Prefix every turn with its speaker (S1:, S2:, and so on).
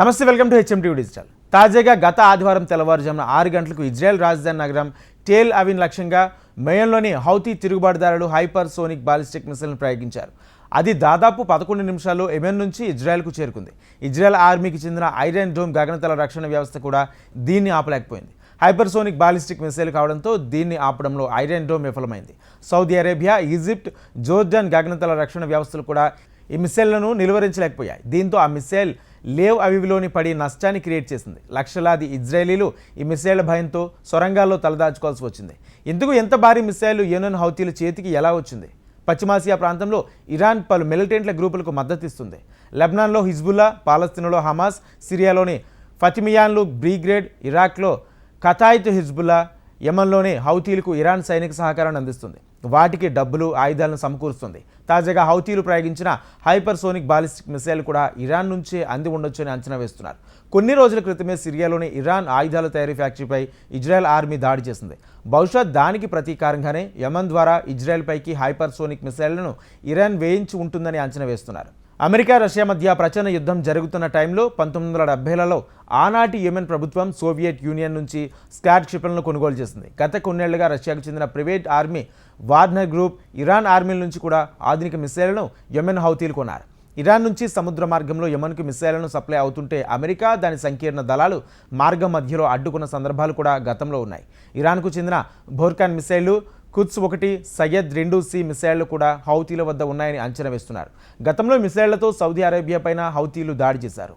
S1: నమస్తే welcome to HM TV digital. తాజాగా గత ఆదివారం తెల్లవారుజామున ఆరు గంటలకు ఇజ్రాయెల్ రాజధాని నగరం టేల్ అవిన్ లక్ష్యంగా మేయంలోని హౌతీ తిరుగుబాటుదారులు హైపర్ సోనిక్ బాలిస్టిక్ మిసైల్ను ప్రయోగించారు. అది దాదాపు పదకొండు నిమిషాల్లో ఎమెన్ నుంచి ఇజ్రాయెల్కు చేరుకుంది. ఇజ్రాయెల్ ఆర్మీకి చెందిన ఐరన్ డోమ్ గగనతల రక్షణ వ్యవస్థ కూడా దీన్ని ఆపలేకపోయింది. హైపర్సోనిక్ బాలిస్టిక్ మిసైల్ కావడంతో దీన్ని ఆపడంలో ఐరన్ డోమ్ విఫలమైంది. సౌదీ అరేబియా ఈజిప్ట్ జోర్డన్ గగనతల రక్షణ వ్యవస్థలు కూడా ఈ మిసైళ్ళను నిలువరించలేకపోయాయి. దీంతో ఆ మిసైల్ లేవ్ అవివిలోని పడి నష్టాన్ని క్రియేట్ చేసింది. లక్షలాది ఇజ్రాయేలీలు ఈ మిసైళ్ళ భయంతో సొరంగాల్లో తలదాచుకోవాల్సి వచ్చింది. ఇందుకు ఎంత భారీ మిసైల్ యూనియన్ హౌతీల చేతికి ఎలా వచ్చింది? పశ్చిమాసియా ప్రాంతంలో ఇరాన్ పలు మిలిటెంట్ల గ్రూపులకు మద్దతిస్తుంది లెబ్నాన్లో లెబనాన్లో హిజ్బుల్లా పాలస్తీనాలో హమాస్ సిరియాలోని ఫతిమియాన్లు బ్రీగ్రేడ్ ఇరాక్లో కథాయిత్ హిజ్బుల్లా యమన్లోని హౌతీలకు ఇరాన్ సైనిక సహకారాన్ని అందిస్తుంది. వాటికి డబ్బులు ఆయుధాలను సమకూరుస్తుంది. తాజాగా హౌతీలు ప్రయోగించిన హైపర్సోనిక్ బాలిస్టిక్ మిసైల్ కూడా ఇరాన్ నుంచే అంది ఉండొచ్చని అంచనా వేస్తున్నారు. కొన్ని రోజుల క్రితమే సిరియాలోని ఇరాన్ ఆయుధాల తయారీ ఫ్యాక్టరీపై ఇజ్రాయెల్ ఆర్మీ దాడి చేసింది. బహుశా దానికి ప్రతీకారంగానే యమన్ ద్వారా ఇజ్రాయెల్పైకి హైపర్సోనిక్ మిసైళ్ళను ఇరాన్ వేయించి ఉంటుందని అంచనా వేస్తున్నారు. అమెరికా రష్యా మధ్య ప్రచన్న యుద్ధం జరుగుతున్న టైంలో పంతొమ్మిది వందల డెబ్బైలలో ఆనాటి యెమెన్ ప్రభుత్వం సోవియట్ యూనియన్ నుంచి స్కాట్ క్షిపణులను కొనుగోలు చేసింది. గత కొన్నేళ్ళుగా రష్యాకు చెందిన private army Warner group Iran ఆర్మీల నుంచి కూడా ఆధునిక మిసైళ్ళను యెమెన్ హౌతీలు కొన్నారు. ఇరాన్ నుంచి సముద్ర మార్గంలో యమన్కు మిసైళ్ళను సప్లై అవుతుంటే అమెరికా దాని సంకీర్ణ దళాలు మార్గం మధ్యలో అడ్డుకున్న సందర్భాలు కూడా గతంలో ఉన్నాయి. ఇరాన్కు చెందిన భోర్కాన్ మిసైళ్ళు కుత్స్ ఒకటి సయ్యద్ రెండు సి మిసైళ్ళు కూడా హౌతీల వద్ద ఉన్నాయని అంచనా వేస్తున్నారు. గతంలో మిసైళ్ళతో సౌదీ అరేబియా పైన హౌతీలు దాడి చేశారు.